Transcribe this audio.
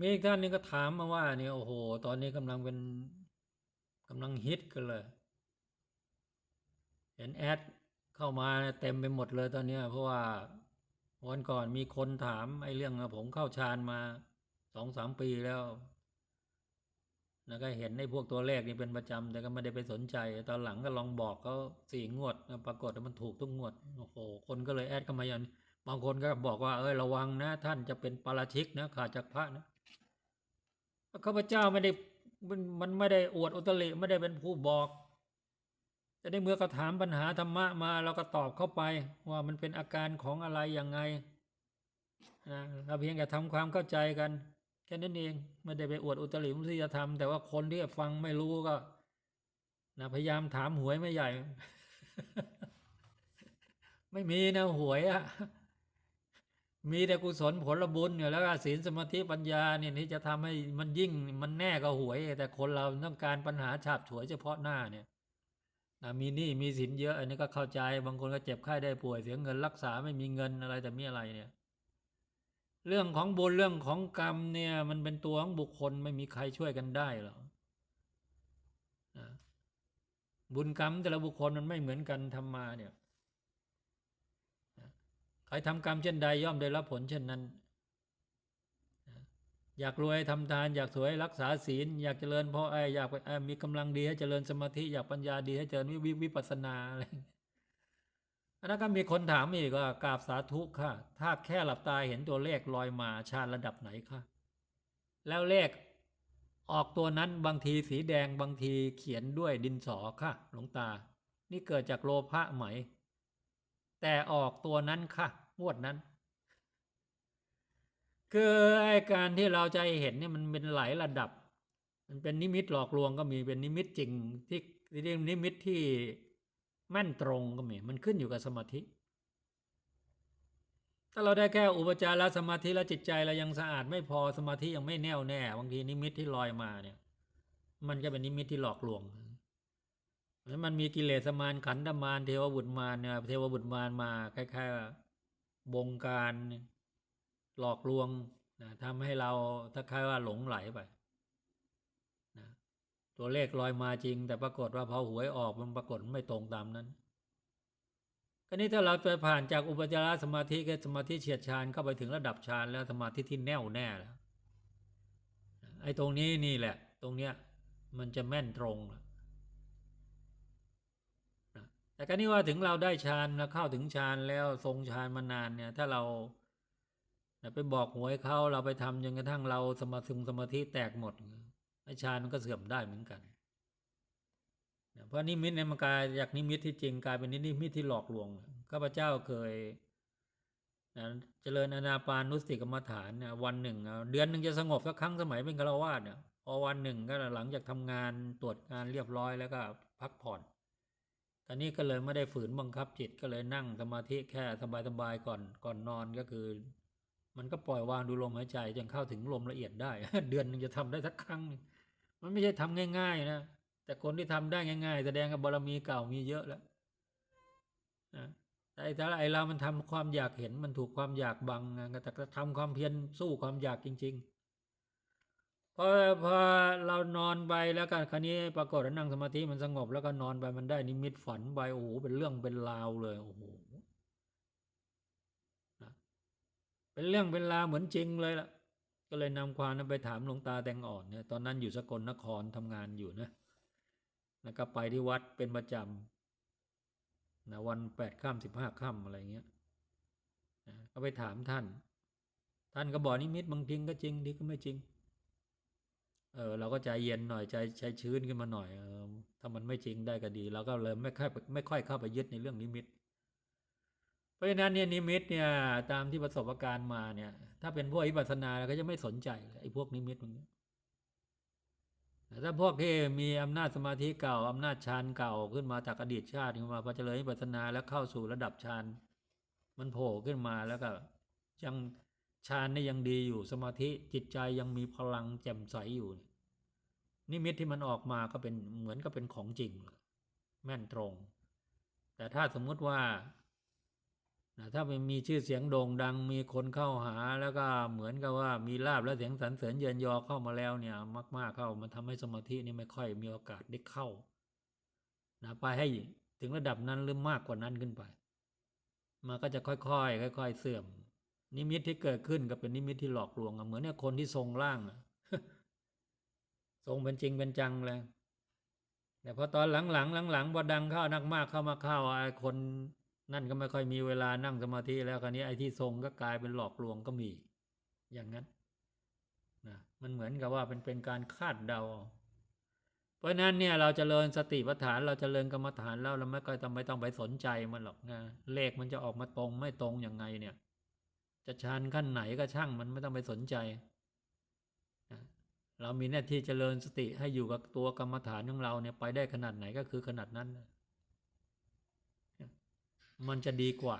มีอีกท่านหนึงก็ถามมาว่าเนี่ยโอ้โห ตอนนี้กำลังเป็นกำลังฮิตกันเลย เห็นแอดเข้ามาเต็มไปหมดเลยตอนนี้เพราะว่าวันก่อนมีคนถามไอ้เรื่องผมเข้าฌานมาสองสามปีแล้วแล้วก็เห็นในพวกตัวเลขนี่เป็นประจำแต่ก็ไม่ได้ไปสนใจ ตอนหลังก็ลองบอกเขาสี่งวดปรากฏว่ามันถูกทุกงวดโอ้โหคนก็เลยแอดเข้ามาอย่างนี้บางคนก็บอกว่าเอ้ยระวังนะ ท่านจะเป็นปาราชิกนะขาดจากพระนะ ข้าพเจ้าไม่ได้มันมันไม่ได้อวดอุตริไม่ได้เป็นผู้บอกแต่ในเมื่อเขาถามปัญหาธรรมะมาเราก็ตอบเข้าไป ว่ามันเป็นอาการของอะไรยังไงนะเราเพียงแต่ทำความเข้าใจกันแค่นั้นเองไม่ได้ไปอวดอุตริมุสยธรรม แต่ว่าคนที่ฟังไม่รู้ก็นะพยายามถามหวยไม่ใหญ่ ไม่มีนะหวยอะ มีแต่กุศลผลบุญเนี่ยแล้วก็ศีลสมาธิปัญญาเนี่ยที่จะทำให้มันยิ่งมันแน่ก็หวย แต่คนเราต้องการปัญหาฉาบฉวยเฉพาะหน้าเนี่ยมีหนี้มีสินเยอะ อันนี้ก็เข้าใจบางคนก็เจ็บไข้ได้ป่วยเสียเงินรักษาไม่มีเงินอะไรแต่มีอะไรเนี่ย เรื่องของบุญเรื่องของกรรมเนี่ย มันเป็นตัวของบุคคลไม่มีใครช่วยกันได้หรอกบุญกรรมแต่ละบุคคลมันไม่เหมือนกันทำมาเนี่ย ใครทำกรรมเช่นใดย่อมได้รับผลเช่นนั้น อยากรวยทำทาน อยากสวยรักษาศีล อยากเจริญเพราะไอ้อยากเอ่อมีกำลังดีให้เจริญสมาธิ อยากปัญญาดีให้เจริญวิวิปัสนาอะไรอันนั้นก็มีคนถามอีกว่ากราบสาธุค่ะ ถ้าแค่หลับตาเห็นตัวเลขลอยมาชาระดับไหนคะแล้วเลขออกตัวนั้นบางทีสีแดงบางทีเขียนด้วยดินสอค่ะ หลวงตา นี่เกิดจากโลภะไหม แต่ออกตัวนั้นค่ะ งวดนั้น คือไอ้การที่เราจะเห็นเนี่ยมันเป็นหลายระดับ มันเป็นนิมิตหลอกลวงก็มีเป็นนิมิตจริงที่เรียกนิมิตที่แม่นตรงก็มี มันขึ้นอยู่กับสมาธิ ถ้าเราได้แค่อุปจารสมาธิแล้วจิตใจเรายังสะอาดไม่พอสมาธิยังไม่แน่วแน่บางทีนิมิตที่ลอยมาเนี่ย มันก็เป็นนิมิตที่หลอกลวง แล้วมันมีกิเลสมารขันธมารเทวบุตรมารเนี่ยเทวบุตรมารมาคล้ายๆบงการหลอกลวงนะทำให้เราถ้าคล้ายว่าหลงไหลไปนะตัวเลขลอยมาจริง แต่ปรากฏว่าพอหวยออกมันปรากฏไม่ตรงตามนั้นก็นี้ถ้าเราไปผ่านจากอุปจารสมาธิกับสมาธิเฉียดฌานเข้าไปถึงระดับฌานแล้วสมาธิที่แน่วแน่แล้วไอ้ตรงนี้นี่แหละ ตรงเนี้ยมันจะแม่นตรงนะ แต่ก็นี่ว่าถึงเราได้ฌานแล้วเข้าถึงฌานแล้วทรงฌานมานานเนี่ยถ้าเราไปบอกหวยเขาเราไปทำจนกระทั่งเราสมาธิสมาธิแตกหมดไอ้ฌานมันก็เสื่อมได้เหมือนกันเพราะนิมิตในมันกลายจากนิมิตที่จริงกลายเป็นนิมิตที่หลอกลวงข้าพเจ้าเคยเจริญอนาปานุสติกรรมฐานวันหนึ่ง เดือนหนึ่งจะสงบสักครั้งสมัยเป็นฆราวาสเนี่ยพอวันหนึ่งก็หลังจากทำงานตรวจงานเรียบร้อยแล้วก็พักผ่อน ตอนนี้ก็เลยไม่ได้ฝืนบังคับจิตก็เลยนั่งสมาธิแค่สบายๆก่อนก่อนนอนก็คือ มันก็ปล่อยวางดูลมหายใจจนเข้าถึงลมละเอียดได้ เดือนหนึงจะทำได้สักครั้ง มันไม่ใช่ทำง่าย ๆ นะแต่คนที่ทำได้ง่าย ๆ แสดงกับบารมีเก่ามีเยอะแล้วนะแต่ถ้าไอเรามันทำความอยากเห็นมันถูกความอยากบังนะแต่ทำความเพียรสู้ความอยากจริง ๆ พอพอเรานอนไปแล้วกันคราวนี้ปรากฏว่านั่งสมาธิมันสงบแล้วก็นอนไปมันได้นิมิตฝันไปโอ้โหเป็นเรื่องเป็นราวเลยโอ้โหนะเป็นเรื่องเป็นราวเหมือนจริงเลยล่ะ ก็เลยนำความนั้นไปถามหลวงตาแตงอ่อนเนี่ยตอนนั้นอยู่สกลนครทำงานอยู่นะแล้วก็ไปที่วัดเป็นประจำนะวันแปดค่ำสิบห้าค่ำอะไรเงี้ยนะก็ไปถามท่าน ท่านก็บอกนิมิตบางทีก็จริงทีก็ไม่จริง เออเราก็ใจเย็นหน่อยใจใจชื้นขึ้นมาหน่อยเออถ้ามันไม่จริงได้ก็ดีเราก็เลยไม่ค่อยไม่ค่อยเข้าไปยึดในเรื่องนิมิต เพราะฉะนั้นเนี่ยนิมิตเนี่ยตามที่ประสบการณ์มาเนี่ย ถ้าเป็นพวกอิปัสนาเราก็จะไม่สนใจไอ้พวกนิมิตพวกนี้แต่ถ้าพวกที่มีอำนาจสมาธิเก่าอำนาจฌานเก่าขึ้นมาจากอดีตชาติขึ้นมาพอเจริญวิปัสสนาแล้วเข้าสู่ระดับฌานมันโผล่ขึ้นมาแล้วก็ยังฌานนี่ยังดีอยู่สมาธิจิตใจยังมีพลังแจ่มใสอยู่เนิมิตที่มันออกมาก็เป็นเหมือนกับเป็นของจริง แม่นตรง แต่ถ้าสมมุติว่าถ้ามันมีชื่อเสียงโด่งดังมีคนเข้าหาแล้วก็เหมือนกับว่ามีลาบและเสียงสรรเสริญเยินยอเข้ามาแล้วเนี่ยมากๆเข้ามันทำให้สมาธินี่ไม่ค่อยมีโอกาสได้เข้านะไปให้ถึงระดับนั้นหรือมากกว่านั้นขึ้นไป มันก็จะค่อยๆค่อย ๆ เสื่อม นิมิตที่เกิดขึ้นก็เป็นนิมิตที่หลอกลวงเหมือนเนี่ยคนที่ทรงร่างอะ ทรงเป็นจริงเป็นจังเลยแต่พอตอนหลังๆหลังๆพอดังเข้านักมากเข้ามาเข้าไอ้คนนั่นก็ไม่ค่อยมีเวลานั่งสมาธิแล้วคราวนี้ไอ้ที่ทรงก็กลายเป็นหลอกลวงก็มี อย่างนั้นนะมันเหมือนกับว่าเป็นเป็นการคาดเดา เพราะนั้นเนี่ยเราจเจริญสติปัฏฐาน เราจเจริญกรรมฐานแล้วเราไม่ก็ต้องไม่ต้องไปสนใจมันหรอกนะเลขมันจะออกมาตรงไม่ตรงยังไงเนี่ย จะชันขั้นไหนก็ช่างมันไม่ต้องไปสนใจ เรามีหน้าที่เจริญสติให้อยู่กับตัวกรรมฐานของเราเนี่ยไปได้ขนาดไหนก็คือขนาดนั้น มันจะดีกว่า